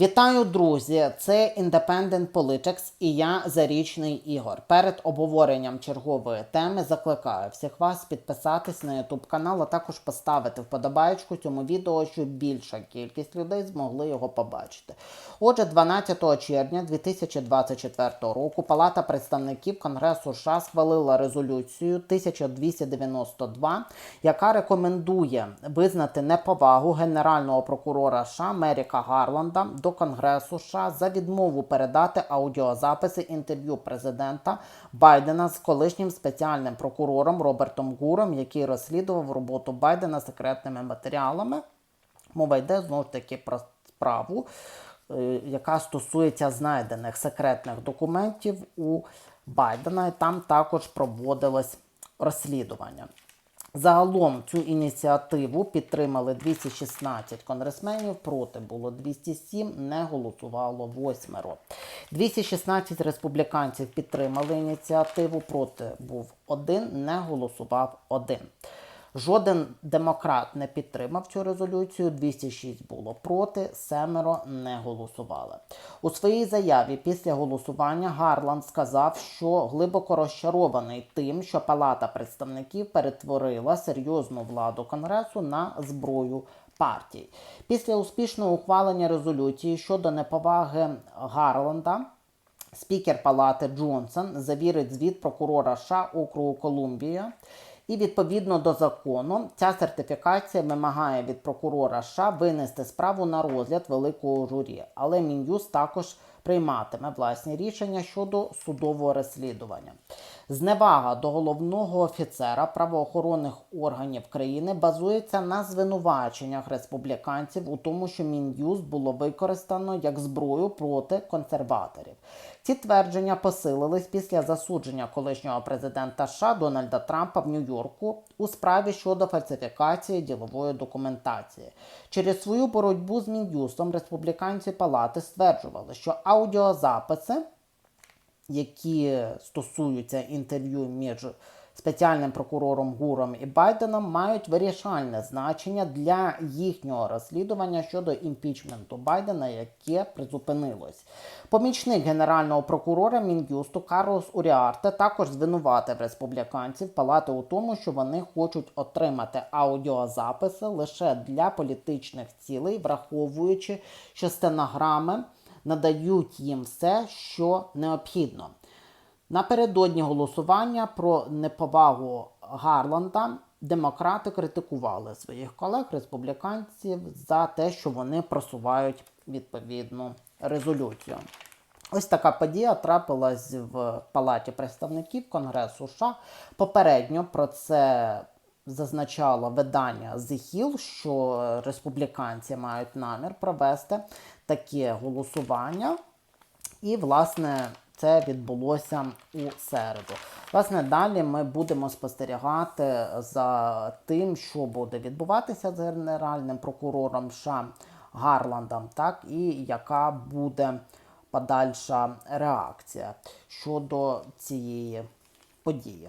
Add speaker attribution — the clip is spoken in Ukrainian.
Speaker 1: Вітаю, друзі! Це Independent Politics і я Зарічний Ігор. Перед обговоренням чергової теми закликаю всіх вас підписатись на YouTube канал, а також поставити вподобаєчку цьому відео, щоб більша кількість людей змогли його побачити. Отже, 12 червня 2024 року Палата представників Конгресу США схвалила резолюцію 1292, яка рекомендує визнати неповагу генерального прокурора США Меріка Гарланда до Конгресу США за відмову передати аудіозаписи інтерв'ю президента Байдена з колишнім спеціальним прокурором Робертом Гуром, який розслідував роботу Байдена секретними матеріалами. Мова йде знову ж таки про справу, е, яка стосується знайдених секретних документів у Байдена, і там також проводилось розслідування. Загалом цю ініціативу підтримали 216 конгресменів, проти було 207, не голосувало восьмеро. 216 республіканців підтримали ініціативу, проти був один, не голосував один. Жоден демократ не підтримав цю резолюцію, 206 було проти, семеро не голосували. У своїй заяві після голосування Гарланд сказав, що глибоко розчарований тим, що Палата представників перетворила серйозну владу Конгресу на зброю партій. Після успішного ухвалення резолюції щодо неповаги Гарланда. Спікер Палати Джонсон завірить звіт прокурора США округу Колумбія. І відповідно до закону, ця сертифікація вимагає від прокурора США винести справу на розгляд великого журі, але Мін'юз також прийматиме власні рішення щодо судового розслідування. Зневага до головного офіцера правоохоронних органів країни базується на звинуваченнях республіканців у тому, що Мін'юз було використано як зброю проти консерваторів. Ці твердження посилились після засудження колишнього президента США Дональда Трампа в Нью-Йорку у справі щодо фальсифікації ділової документації. Через свою боротьбу з Мін'юстом республіканці палати стверджували, що аудіозаписи які стосуються інтерв'ю між спеціальним прокурором Гуром і Байденом, мають вирішальне значення для їхнього розслідування щодо імпічменту Байдена, яке призупинилось. Помічник генерального прокурора Мін'юсту Карлос Уріарте також звинуватив республіканців палати у тому, що вони хочуть отримати аудіозаписи лише для політичних цілей, враховуючи, що стенограми надають їм все, що необхідно. Напередодні голосування про неповагу Гарланда демократи критикували своїх колег-республіканців за те, що вони просувають відповідну резолюцію. Ось така подія трапилась в Палаті представників Конгресу США. Попередньо про це зазначало видання The Hill, що республіканці мають намір провести таке голосування. І, власне, це відбулося у середу. Власне, далі ми будемо спостерігати за тим, що буде відбуватися з генеральним прокурором США Гарландом, так, і яка буде подальша реакція щодо цієї події.